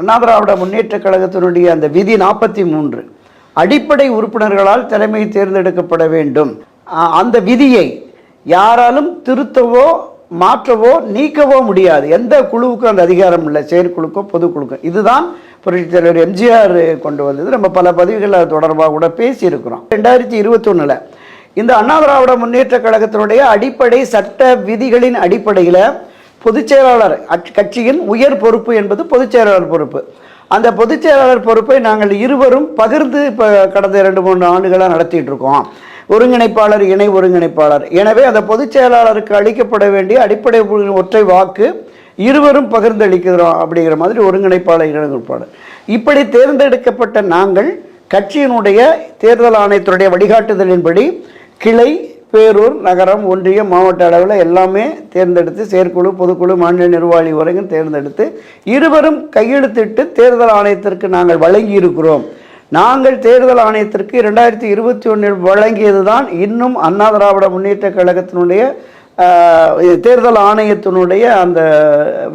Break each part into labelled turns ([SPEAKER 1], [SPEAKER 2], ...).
[SPEAKER 1] அண்ணா திராவிட முன்னேற்ற கழகத்தினுடைய அந்த விதி நாற்பத்தி மூன்று அடிப்படை உறுப்பினர்களால் தலைமை தேர்ந்தெடுக்கப்பட வேண்டும். அந்த விதியை யாராலும் திருத்தவோ மாற்றவோ நீக்கவோ முடியாது. எந்த குழுவுக்கும் அந்த அதிகாரம் இல்லை. செயற்குழுக்கோ பொதுக்குழுக்கோ. இதுதான் புரட்சித் தலைவர் எம்ஜிஆர் கொண்டு வந்தது. நம்ம பல பதிவுகள் அது தொடர்பாக கூட பேசியிருக்கிறோம். ரெண்டாயிரத்தி இருபத்தொன்னில் இந்த அண்ணா திராவிட முன்னேற்ற கழகத்தினுடைய அடிப்படை சட்ட விதிகளின் அடிப்படையில் பொதுச் செயலாளர் கட்சியின் உயர் பொறுப்பு என்பது பொதுச் செயலாளர் பொறுப்பு. அந்த பொதுச் செயலாளர் பொறுப்பை நாங்கள் இருவரும் பகிர்ந்து இப்போ கடந்த இரண்டு மூணு ஆண்டுகளாக நடத்திட்டு இருக்கோம் ஒருங்கிணைப்பாளர் இணை ஒருங்கிணைப்பாளர். எனவே அந்த பொதுச் செயலாளருக்கு அளிக்கப்பட வேண்டிய அடிப்படை ஒற்றை வாக்கு இருவரும் பகிர்ந்தளிக்கிறோம் அப்படிங்கிற மாதிரி ஒருங்கிணைப்பாளர் இணை ஒருங்கிணைப்பாளர். இப்படி தேர்ந்தெடுக்கப்பட்ட நாங்கள் கட்சியினுடைய தேர்தல் ஆணையத்தினுடைய வழிகாட்டுதலின்படி கிளை பேரூர் நகரம் ஒன்றியம் மாவட்ட அளவில் எல்லாமே தேர்ந்தெடுத்து செயற்குழு பொதுக்குழு மாநில நிர்வாகி வரைக்கும் தேர்ந்தெடுத்து இருவரும் கையெழுத்திட்டு தேர்தல் ஆணையத்திற்கு நாங்கள் வழங்கி இருக்கிறோம் நாங்கள் தேர்தல் ஆணையத்திற்கு இரண்டாயிரத்தி இருபத்தி ஒன்றில் வழங்கியது தான் இன்னும் அண்ணா திராவிட முன்னேற்ற கழகத்தினுடைய தேர்தல் ஆணையத்தினுடைய அந்த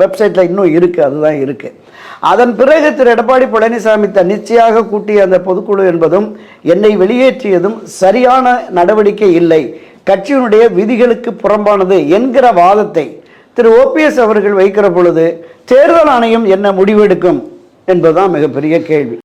[SPEAKER 1] வெப்சைட்டில் இன்னும் இருக்குது அதுதான் இருக்குது அதன் பிறகு திரு எடப்பாடி பழனிசாமி தன்னிச்சையாக கூட்டிய அந்த பொதுக்குழு என்பதும் என்னை வெளியேற்றியதும் சரியான நடவடிக்கை இல்லை. கட்சியினுடைய விதிகளுக்கு புறம்பானது என்கிற வாதத்தை திரு ஓபிஎஸ் அவர்கள் வைக்கிற பொழுது தேர்தல் ஆணையம் என்ன முடிவெடுக்கும் என்பதுதான் மிகப்பெரிய கேள்வி.